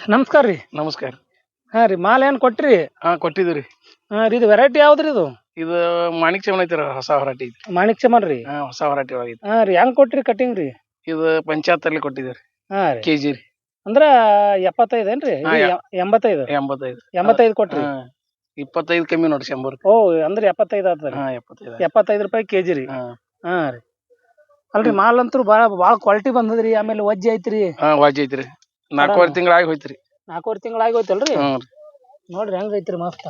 ನಮಸ್ಕಾರ ರೀ. ನಮಸ್ಕಾರ. ಹಾ ರೀ ಮಾಲ್ ಏನ್ ಕೊಟ್ರಿ? ಹಾ ಕೊಟ್ಟಿದ್ದೀರಿ ಹಾ ರೀ ಇದು ವೆರೈಟಿ ಯಾವ್ದ್ರಿ ಇದು? ಇದು ಮಾಣಿಕ್ ಚಮನ್ ಐತಿ ಹೊಸ ಹೊರಾಟಿ ಐತಿ. ಮಾಣಿಕ್ ಚಮನ್ ರೀ? ಹಾ ಹೊಸ ಹೊರಾಟಿ ಒಳಗೈತಿ ಹಾ ರೀ ಹೆಂಗ್ ಕೊಟ್ರಿ ಕಟಿಂಗ್ ರೀ? ಇದು ಪಂಚಾಯತ್ತಲ್ಲಿ ಕೊಟ್ಟಿದ್ದೀರಿ ಹಾ ರೀ. ಕೆಜಿ ರೀ. ಅಂದ್ರ ಎಪ್ಪತ್ತೈದು ಏನ್ರಿ? ಹಾ, ಯಾ- ಎಂಬತ್ತೈದು. ಎಂಬತ್ತೈದು. ಎಂಬತ್ತೈದು ಕೊಟ್ರಿ? ಹಾ ಇಪ್ಪತ್ತೈದು ಕಮ್ಮಿ ನೋಡ್ರಿ ಶಂಬರ್. ಓ ಅಂದ್ರೆ ಎಪ್ಪತ್ತೈದು ಆತ ಹಾ ಎಪ್ಪತ್ತೈದು ಎಪ್ಪತ್ತೈದು ರೂಪಾಯಿ ಕೆಜಿ ರೀ. ಹಾ. ಹಾ ರೀ. ಅಲ್ರಿ ಮಾಲ್ ಅಂತೂ ಬಾಳ ಬಾಳ ಕ್ವಾಲಿಟಿ ಬಂದದ್ರಿ ಆಮೇಲೆ ವಜ್ಜೆ ಐತ್ರಿ. ಹಾ ವಜ್ಜಿ ಐತ್ರಿ. ನಾಲ್ಕೂವರೆ ತಿಂಗಳಾಗಿ ಹೋಯ್ತ್ರಿ. ನಾಲ್ಕೂವರೆ ತಿಂಗಳಾಗಿ ಹೋಯ್ತಲ್ರಿ? ಹ್ಞೂ ನೋಡ್ರಿ ಹೆಂಗ್ ಐತ್ರಿ ಮಸ್ತ್.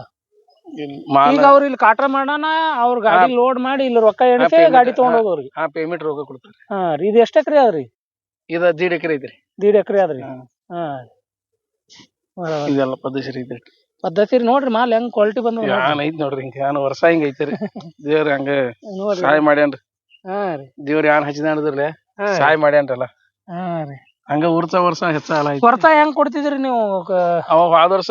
ರೀ ಈಗ ಅವ್ರ ಇಲ್ಲಿ ಕಾಟ್ರ ಮಾಡೋಣ ಅವ್ರ ಗಾಡಿ ಲೋಡ್ ಮಾಡಿ ಇಲ್ಲಿ ರೊಕ್ಕ ಎಣಿಸಿ ಗಾಡಿ ತಗೊಂಡ್. ಹೋಗೋರಿ ಹಾ ಪೇಮೆಂಟ್ ರೊಕ್ಕ ಕೊಡ್ತಾರೆ. ಹಾ ರೀ ಇದು ಎಷ್ಟ್ ಎಕರೆ ಅದ್ರಿ? ಇದ ದೀಡ್ ಎಕರೆ ಐತ್ರಿ. ದೀಡ್ ಎಕರೆ ಅದ್ರಿ? ಹಾ. ಇದೆಲ್ಲ ಪದ್ಧತಿ ಐತ್ರಿ ಪದ್ಧತಿ ರೀ ನೋಡ್ರಿ ಮಾಲ್ ಹೆಂಗ್ ಕ್ವಾಲಿಟಿ ಬಂದ ಯಾನ್ ಐತ್ ನೋಡ್ರಿ ಹಿಂಗ ಯಾನ್ ವರ್ಷ ಹಿಂಗ ಐತ್ರಿ. ದೇವ್ರ ಹಂಗ ಸಹಾಯ ಮಾಡ್ಯಾನ್ರಿ. ಹಾ ರೀ. ದೇವ್ರ ಯಾನ್ ಹಚ್ಚಿದಾನದ್ರಲ್ಲ ಹಾ ರೀ. ಸಹಾಯ ಮಾಡ್ಯಾನ್ರಲ್ಲ. ಹಾ ರೀ. ಹಂಗ ವರ್ಷ ವರ್ಷ ಹೆಚ್ಚಾಲ ಅಲ್ಲ ಐತಿ ಕೊರತ ಹೆಂಗ್ ಕೊಡ್ತಿದ್ರಿ ನೀವು? ಕ- ಅವಾಗ ಹೋದ ವರ್ಷ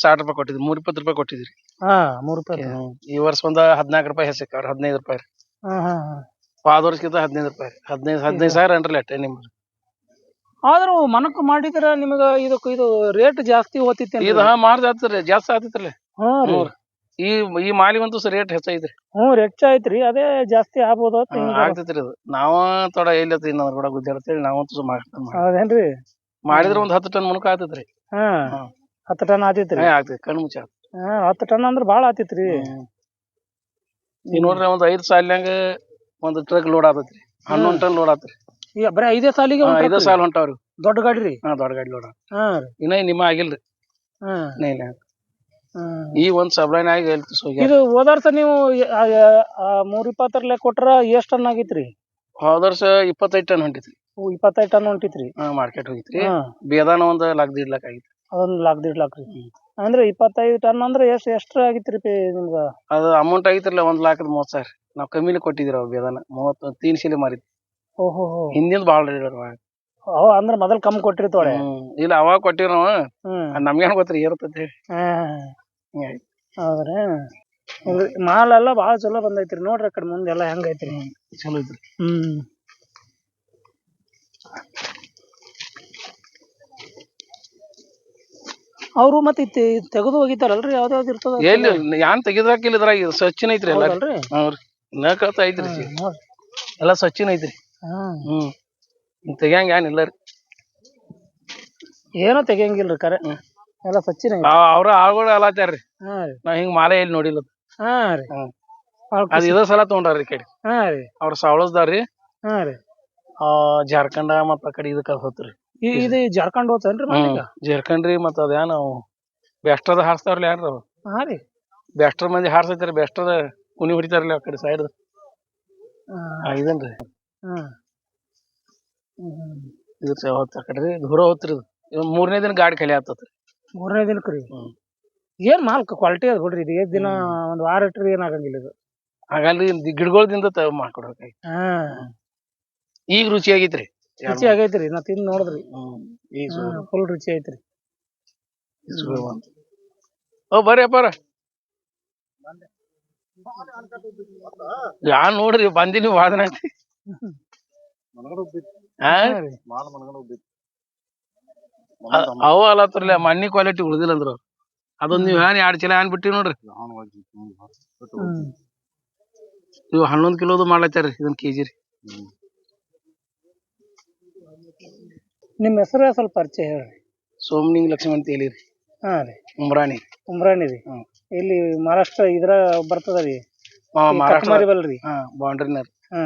ಸಾಠ ರೂಪಾಯಿ ಕೊಟ್ಟಿದ್ರಿ ಮೂರ್ ಇಪ್ಪತ್ತು ರೂಪಾಯಿ ಕೊಟ್ಟಿದ್ರಿ ಹಾ ಮೂರ್ ರೂಪಾಯಿ. ಈ ವರ್ಷ ಒಂದ ಹದಿನಾಲ್ಕು ರೂಪಾಯಿ ಹೆಚ್ಚಿಕ್ಕವ್ರ ಹದಿನೈದು ರೂಪಾಯಿ ರೀ. ಹಾ ಹಾ ಹಾ. ಹೋದ ವರ್ಷಕ್ಕಿಂತ ಹದಿನೈದು ರೂಪಾಯಿ ರೀ ಹದಿನೈದು ಹದಿನೈದು ಸಾವಿರ ಏನ್ರಿ ಅಟ್ಟೆ ನಿಮ್ದು? ಆದ್ರೂ ಮನಕ್ ಮಾಡಿದ್ರ ನಿಮಗ ಇದಕ್ ಇದು ರೇಟ್ ಜಾಸ್ತಿ ಹೋತಿತ್ತೇನ್ರಿ ಇದು ಹಾ ಮಾರ್ಜ್ ಜಾಸ್ತಿ ಆತಿತ್ರಿ ಹ್ಞೂ ರೀ. ಈ ಈ ಮಾಲಿಗಂತೂ ರೇಟ್ ಹೆಚ್ಚೈತ್ರಿ ಹ್ಞೂ ರೆಚ್ಚ ಐತ್ರಿ. ಅದೇ ಜಾಸ್ತಿ ಆಗ್ಬೋದು ಅಂತ ಹಿಂಗ ಆಗ್ತೈತ್ರಿ ಅದು. ನಾವ ತೋಡ ಎಲ್ಲಿ ಇನ್ನೊಂದ್ರ ಕೂಡ ಗುದ್ದಾಡ್ತೇಳಿ ನಾವಂತೂ ಮಾಡ್ತೇವೆ ಹೌದೇನ್ರಿ? ಮಾಡಿದ್ರ ಒಂದ್ ಹತ್ತು ಟನ್ ಮುನಕ ಆತೈತ್ರಿ ಹಾ ಹಾ. ಹತ್ತು ಟನ್ ಆತಿತ್ರಿ ಹಾ ಆಗ್ತೈತಿ. ಕಣ್ಣು ಮುಚ್ಚ ಹಾ ಹತ್ತು ಟನ್ ಅಂದ್ರ ಬಾಳ ಆತೈತ್ರಿ ಈಗ ನೋಡ್ರಿ ಒಂದ್ ಐದ್ ಸಾಲಿನಂಗ ಒಂದ್ ಟ್ರಕ್ ಲೋಡ್ ಆತೈತ್ರಿ. ಹನ್ನೊಂದ್ ಟನ್ ಲೋಡ್ ಆತ್ರಿ ಈಗ ಬರೀ ಐದೇ ಸಾಲಿಗೆ ಐದೇ ಸಾಲ ಹೊಂಟಾವ್ರಿ. ದೊಡ್ಡ ಗಾಡಿ ರೀ ಹಾ ದೊಡ್ಡ ಗಾಡಿ ಲೋಡ್ ಹಾ ರೀ. ಇನ್ನ ನಿಮ್ಮ ಆಗಿಲ್ರಿ. ಹಾ. ಇಲ್ಲ. ಈಗ ಒಂದ್ ಸಬ್ಲೈನ್ ಆಗಿ ಎಲ್ತು ಹೋಗ್ಯಾರ ಇದು ಹೋದರ್ಸ ನೀವು ಮೂರ್ ಇಪ್ಪತ್ತರ ಇಪ್ಪತ್ತರಲ್ಲೇ ಕೊಟ್ರ ಎಷ್ಟ್ ಟನ್ ಆಗಿತ್ರಿ? ಹೋದರ್ಸ ಇಪ್ಪತ್ತೈದು ಟನ್ ಹೊಂಟಿತ್ರಿ. ಇಪ್ಪತ್ತೈದು ಟನ್ ಹೊಂಟಿತ್ರಿ? ಮಾರ್ಕೆಟ್ ಹೋಗಿತ್ರಿ. ಹಾ. ಬೇದಾನ ಒಂದ್ ಲಾಕ್ ದೀಡ್ ಲಾಕ್ ಆಗಿತ್ತು. ಅದೊಂದ್ ಲಾಕ್ ದೀಡ್ ಲಾಕ್ ರೀ. ಅಂದ್ರೆ ಇಪ್ಪತ್ತೈದು ಟನ್ ಅಂದ್ರೆ ಎಷ್ಟ್ ಎಷ್ಟ್ ಆಗಿತ್ರಿ ಪೇ ನಿಮ್ಗ? ಅದು ಅಮೌಂಟ್ ಆಗಿತ್ತಿರಲ್ಲ ಒಂದ್ ಲಾಖದ ಮೂವತ್ ಸಾವಿರ. ನಾವ್ ಕಮ್ಮಿಲಿ ಕೊಟ್ಟಿದ್ರಿ ಅವ್ ಬೇದಾನ ಮೂವತ್ತು ತೀನ್ ಶಿಲೆ ಮಾರಿದ್ವಿ. ಓಹೋ ಹಿಂದಿಂದ ಬಾಳ ರೇಟ್ ಅವ ಅಂದ್ರ ಮೊದಲ್ ಕಮ್ಮಿ ಕೊಟ್ರಿ ತೊಳೆ ಇಲ್ಲ ಅವಾಗ ಕೊಟ್ಟಿರ ನಾವು ಹ್ಮ್. ನಮ್ಗೇನ್ ಗೊತ್ತ್ರಿ ಏರ್ತೈತಿ ಹಾ. ಹೌದ್ರಿ. ಮಾಲ್ ಎಲ್ಲ ಬಾಳ ಚಲೋ ಬಂದೈತ್ರಿ ನೋಡ್ರಿ ಆ ಕಡೆ ಮುಂದೆಲ್ಲ ಹೆಂಗೈತ್ರಿ. ಚಲೋ ಐತ್ರಿ. ಹ್ಮ್. ಅವ್ರು ಮತ್ತೆ ತೆಗೆದು ಹೋಗಿತಾರಲ್ರಿ ಯಾವ್ದಾವ್ದು ಇರ್ತದ? ಎಲ್ಲಿ ಯಾನ್ ತೆಗಿದ್ರಾಕಿಲ್ಲ ಇದ್ರಾಗ ಇದು ಸ್ವಚ್ಛನ ಐತ್ರಿ ಎಲ್ಲ ಹೌದಲ್ರಿ ಹ್ಞೂ ನಕತ ಐತ್ರಿ ಎಲ್ಲ ಸ್ವಚ್ಛನ ಐತ್ರಿ ಹ್ಮ್. ಹ್ಮ್. ತೆಗಿಯಂಗ ಏನ್ ಇಲ್ಲ ರೀ. ಏನೋ ತೆಗಿಯಂಗಿಲ್ರಿ ಕರೆ. ಎಲ್ಲ ಸ್ವಚ್ಛನ ಅವ್ರ ಆಳ್ಗಳು ಅಲಾತ್ಯಾರ್ರಿ ಹಾ ರೀ. ನಾವ್ ಹಿಂಗ್ ಮಾಲೆ ಎಲ್ಲಿ ನೋಡಿಲ್ಲ. ಹಾ ರೀ. ಹ್ಮ್. ಭಾಳ ಅದ್ ಖುಷಿ. ಇದ ಸಲ ತಗೊಂಡಾರ್ರಿ ಈ ಕಡೆ. ಹಾ ರೀ. ಅವ್ರ ಸಾವಳಸ್ದಾರ್ರಿ ಹಾ ರೀ. ಆ ಜಾರ್ಖಂಡ ಮತ್ತ ಆ ಕಡೆ ಇದಕ್ಕ ಹೋತ್ರಿ. ಈ- ಇದು. ಜಾರ್ಖಂಡ್ ಹೋತೇನ್ರಿ ಮಾಲೀಗ ಜಾರ್ಖಂಡ್ ರೀ ಮತ್ತ ಅದೇನ ಬೆಸ್ಟದ ಹಾರಿಸ್ತಾವ್ರಲ್ಲ ಯಾರ ಹಾ ರೀ. ಬೆಸ್ಟರ್ ಮಂದಿ ಹಾರಿಸೈತಾರ ಬೆಸ್ಟ್ ಅದ ಕುನಿ ಹೊಡಿತಾರಲ್ಲ ಆ ಕಡೆ ಸೈಡ್ ಹಾ. ಇದನ್ರಿ ಹ್ಮ್ ಹ್ಮ್. ಇದಕ್ಕೆ ಹೋಗ್ತ ಆ ಕಡೆ ದೂರ ಹೋತ್ರಿ ಇದು. ಮೂರನೇ ದಿನ ಗಾಡಿ ಖಾಲಿ ಆಗ್ತತ್ರಿ. ಮೂರನೇ ದಿನಕ್ಕೆ ರೀ. ಹ್ಮ್. ಏನ್ ಮಾಲ್ ಕ್ವಾಲಿಟಿ ಅದ ಬಿಡ್ರಿ ಇದು. ಎಷ್ಟ್ ದಿನ ಒಂದ್ ವಾರ ಇಟ್ರಿ ಏನಾಗಂಗಿಲ್ಲ ಇದು. ಹಾಗಲ್ರಿ ಗಿಡಗಳದಿಂದ ತ ಮಾಡ್ಕೊಡ್ಬೇಕಾಗಿ ಹಾ. ಈಗ ರುಚಿ ಆಗೈತ್ರಿ. ರುಚಿ ಆಗೈತ್ರಿ ನಾ ತಿಂದ್ ನೋಡಿದ್ರಿ. ಹ್ಮ್. ಈಗ ಸು- ಫುಲ್ ರುಚಿ ಐತ್ರಿ. ಓ ಬರ್ರಿ ಅಪ್ಪಾರ. ಯಾ ನೋಡ್ರಿ ಬಂದಿನಿ ವಾದನ ಐತಿ ಅವ ಅಲ್ಲತ್ರಲ್ಲ ಮಣ್ಣಿ ಕ್ವಾಲಿಟಿ ಉಳಿದಿಲ್ಲ ಅಂದ್ರ. ಅದೊಂದ್ ನೀವ್ ಏನ್ ಎರಡ್ ಚೀಲ ಏನ್ ಬಿಟ್ಟಿವಿ ನೋಡ್ರಿ ನೀವು ಇವ್ ಹನ್ನೊಂದ್ ಕಿಲೋದು ಮಾಡ್ಲತ್ತಾರ್ರಿ ಇದನ್ ಕೆಜಿ ರೀ. ನಿಮ್ ಹೆಸರು ಸ್ವಲ್ಪ ಪರಿಚಯ ಹೇಳ್ರಿ. ಸೋಮನಿಂಗ್ ಲಕ್ಷ್ಮಣ್ ಅಂತ ಹೇಳಿರಿ ಹಾ ರೀ. ಉಮ್ರಾಣಿ. ಉಮ್ರಾಣಿ ರೀ. ಹ್ಮ್. ಇಲ್ಲಿ ಮಹಾರಾಷ್ಟ್ರ ಇದ್ರ ಬರ್ತದ ರೀ. ಆ, ಮಹಾರಾಷ್ಟ್ರ ಕಟ್ಮಾರಿ ಬಲ್ರಿ. ಹಾ ಬೌಂಡ್ರಿನ ಹಾ